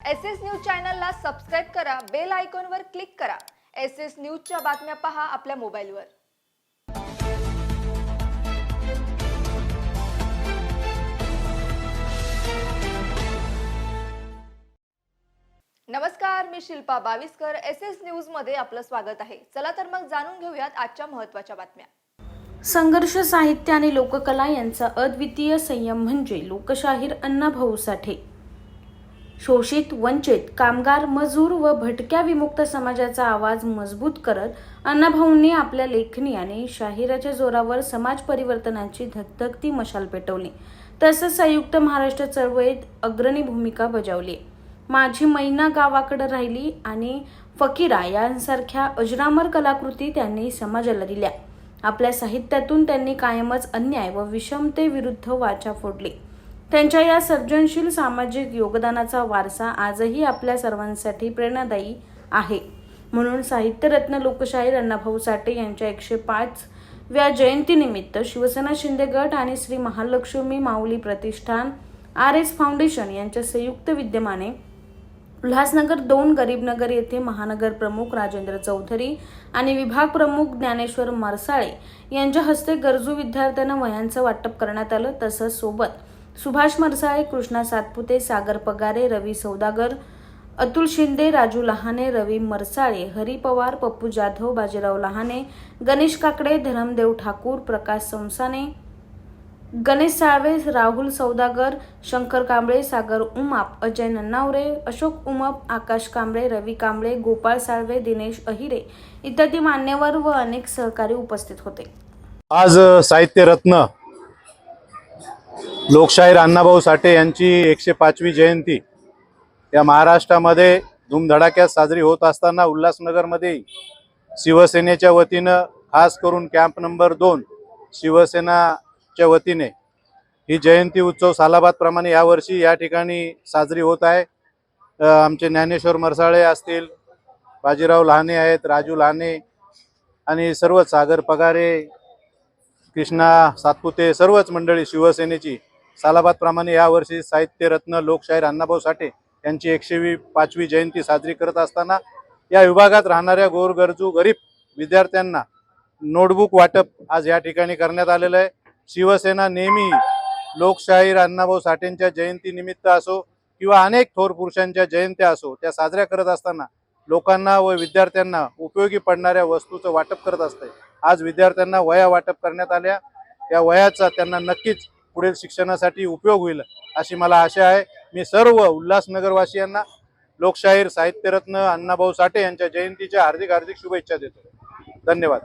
S S news चॅनलला subscribe करा bell आयकॉनवर क्लिक करा. एस एस न्यूजच्या बातम्या पहा आपल्या मोबाईलवर. नमस्कार मी शिल्पा बाविस्कर. एस एस न्यूजमध्ये आपलं स्वागत आहे. चला तर मग जाणून घेऊयात आजच्या महत्त्वाच्या बातम्या. संघर्ष साहित्य आणि लोककला यांचा अद्वितीय संयम म्हणजे लोकशाहीर अण्णाभाऊ साठे. शोषित वंचित कामगार मजूर व भटक्या विमुक्त समाजाचा आवाज मजबूत करत अण्णाभाऊंनी आपल्या लेखणी आणि शाहिराच्या जोरावर समाज परिवर्तनाची धगधगती मशाल पेटवली. तसंच संयुक्त महाराष्ट्र चळवळीत अग्रणी भूमिका बजावली. माझी मैना गावाकडे राहिली आणि फकीरा यांसारख्या अजरामर कलाकृती त्यांनी समाजाला दिल्या. आपल्या साहित्यातून त्यांनी कायमच अन्याय व विषमतेविरुद्ध वाचा फोडली. त्यांच्या या सर्जनशील सामाजिक योगदानाचा वारसा आजही आपल्या सर्वांसाठी प्रेरणादायी आहे. म्हणून साहित्यरत्न लोकशाहीर अण्णाभाऊ साठे यांच्या एकशे पाच व्या जयंतीनिमित्त शिवसेना शिंदे गट आणि Shri Mahalakshmi Mauli Pratishthan R S foundation यांच्या संयुक्त विद्यमाने उल्हासनगर दोन गरीबनगर येथे महानगर प्रमुख राजेंद्र चौधरी आणि विभाग प्रमुख ज्ञानेश्वर मरसाळे यांच्या हस्ते गरजू विद्यार्थ्यांना वह्यांचं वाटप करण्यात आलं तसंच सोबत सुभाष मरसाळे कृष्णा सातपुते सागर पगारे रवी सौदागर अतुल शिंदे राजू लहाने रवी मरसाळे हरी पवार पप्पू जाधव बाजीराव लहाने गणेश काकडे धरमदेव ठाकूर प्रकाश संसाने गणेश साळवे राहुल सौदागर शंकर कांबळे सागर उमाप अजय नन्नावरे अशोक उमप आकाश कांबळे रवी कांबळे गोपाळ साळवे दिनेश अहिरे इत्यादी मान्यवर व अनेक सहकारी उपस्थित होते. आज साहित्य रत्न लोकशाहीर अण्णाभाऊ साठे यांची एकशे पाचवी जयंती. या महाराष्ट्रामध्ये धूमधडाक्यात साजरी होत असताना उल्हासनगरमध्ये शिवसेनेच्या वतीनं खास करून कॅम्प नंबर दोन शिवसेनाच्या वतीने ही जयंती उत्सव सालाबादप्रमाणे यावर्षी या ठिकाणी साजरी होत आहे. आमचे ज्ञानेश्वर मरसाळे असतील बाजीराव लहाने आहेत राजू लहाने आणि सर्व सागर पगारे कृष्णा सातपुते सर्वच मंडळी शिवसेनेची सालाबादप्रमाणे यावर्षी साहित्यरत्न लोकशाहीर अण्णाभाऊ साठे यांची एकशेवी पाचवी जयंती साजरी करत असताना या विभागात राहणाऱ्या गोरगरजू गरीब विद्यार्थ्यांना नोटबुक वाटप आज या ठिकाणी करण्यात आलेलं आहे. शिवसेना नेहमी लोकशाहीर अण्णाभाऊ साठेंच्या जयंतीनिमित्त असो किंवा अनेक थोर पुरुषांच्या जयंत्या असो त्या साजऱ्या करत असताना लोकांना व विद्यार्थ्यांना उपयोगी पडणाऱ्या वस्तूचं वाटप करत असते आज विद्यार्थ्यांना वया वाटप करण्यात आल्या. या वयाचा त्यांना नक्कीच पुढील शिक्षणासाठी उपयोग होईल अशी मला आशा आहे. मी सर्व उल्हासनगरवासियांना लोकशाहीर साहित्यरत्न अण्णाभाऊ साठे यांच्या जयंतीच्या हार्दिक हार्दिक शुभेच्छा देतो. धन्यवाद.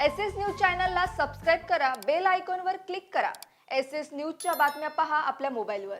एस एस न्यूज चॅनलला सबस्क्राईब करा बेल आयकॉनवर क्लिक करा. एस एस न्यूजच्या बातम्या पहा आपल्या मोबाईलवर.